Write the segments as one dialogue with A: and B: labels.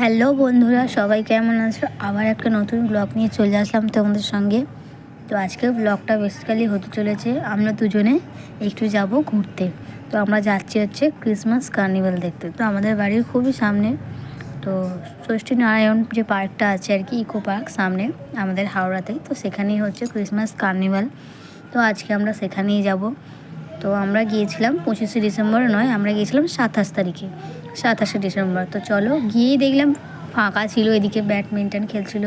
A: Hello বন্ধুরা, সবাই কেমন আছো? আবার একটা নতুন ব্লগ নিয়ে চলে আসলাম তোমাদের সঙ্গে। তো আজকে ব্লগটা বেসিক্যালি হতে চলেছে, আমরা দুজনে একটু যাব ঘুরতে। তো আমরা যাচ্ছি হচ্ছে ক্রিসমাস কার্নিভাল দেখতে। তো আমাদের বাড়ির খুবই সামনে, তো ষষ্ঠী নারায়ণ যে পার্কটা আছে আর কি, ইকো পার্ক সামনে আমাদের হাওড়াতে, তো সেখানেই হচ্ছে ক্রিসমাস কার্নিভাল তো আজকে আমরা সেখানেই যাব। তো আমরা গিয়েছিলাম পঁচিশে ডিসেম্বর নয়, আমরা গিয়েছিলাম সাতাশ তারিখে, সাতাশে ডিসেম্বর। তো চলো গিয়েই দেখলাম ফাঁকা ছিল, এদিকে ব্যাডমিন্টন খেলছিল।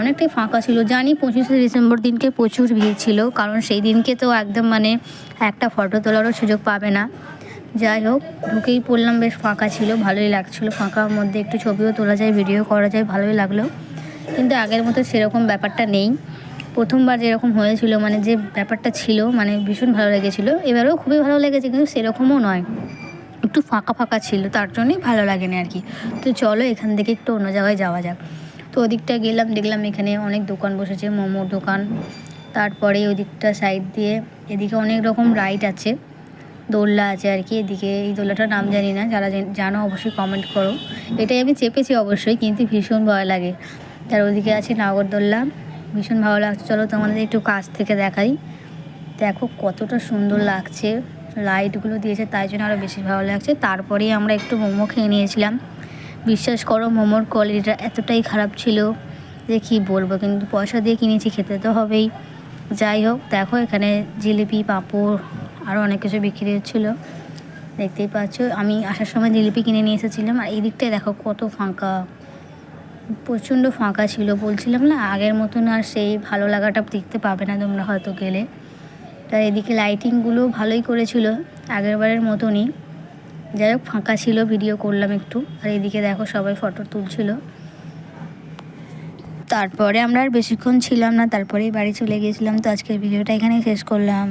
A: অনেকটাই ফাঁকা ছিল। জানি পঁচিশে ডিসেম্বর দিনকে প্রচুর ভিড় ছিল, কারণ সেই দিনকে তো একদম মানে একটা ফটো তোলারও সুযোগ পাবে না। যাই হোক, ঢুকেই পড়লাম, বেশ ফাঁকা ছিল, ভালোই লাগছিল। ফাঁকার মধ্যে একটু ছবিও তোলা যায় ভিডিও করা যায়, ভালোই লাগল। কিন্তু আগের মতো সেরকম ব্যাপারটা নেই। প্রথমবার যেরকম হয়েছিল মানে যে ব্যাপারটা ছিল মানে ভীষণ ভালো লেগেছিলো। এবারেও খুবই ভালো লেগেছে, কিন্তু সেরকমও নয়। একটু ফাঁকা ফাঁকা ছিল, তার জন্যই ভালো লাগেনি আর কি। তো চলো এখান থেকে একটু অন্য জায়গায় যাওয়া যাক। তো ওদিকটা গেলাম, দেখলাম এখানে অনেক দোকান বসেছে, মোমোর দোকান। তারপরে ওদিকটা সাইড দিয়ে, এদিকে অনেক রকম রাইড আছে। দোলনা আছে আর কি, এদিকে এই দোলনাটার নাম জানি না, যারা জানো অবশ্যই কমেন্ট করো। এটাই আমি চেপেছি অবশ্যই, কিন্তু ভীষণ ভয় লাগে। তার ওদিকে আছে নাগরদোল্লা ভীষণ ভালো লাগছে। চলো তোমাদের একটু কাছ থেকে দেখাই। দেখো কতটা সুন্দর লাগছে। লাইটগুলো দিয়েছে, তাই জন্য আরও বেশি ভালো লাগছে। তারপরেই আমরা একটু মোমো খেয়ে নিয়েছিলাম। বিশ্বাস করো, মোমোর কোয়ালিটিটা এতটাই খারাপ ছিল যে কী বলব, কিন্তু পয়সা দিয়ে কিনেছি, খেতে তো হবেই। যাই হোক, দেখো এখানে জিলিপি, পাঁপড় আরও অনেক কিছু বিক্রি হচ্ছিল। দেখতেই পাচ্ছ, আমি আসার সময় জিলিপি কিনে নিয়ে এসেছিলাম। আর এই দিকটায় দেখো কত ফাঁকা। প্রচণ্ড ফাঁকা ছিল, বলছিলাম না, আগের মতন আর সেই ভালো লাগাটা দেখতে পাবে না তোমরা হয়তো গেলে। তার এদিকে লাইটিংগুলো ভালোই করেছিল আগের বারের মতনই। যাই হোক, ফাঁকা ছিল ভিডিও করলাম একটু। আর এদিকে দেখো, সবাই ফটো তুলছিল। তারপরে আমরা আর বেশিক্ষণ ছিলাম না, তারপরেই বাড়ি চলে গিয়েছিলাম, তো আজকের ভিডিওটা এখানেই শেষ করলাম।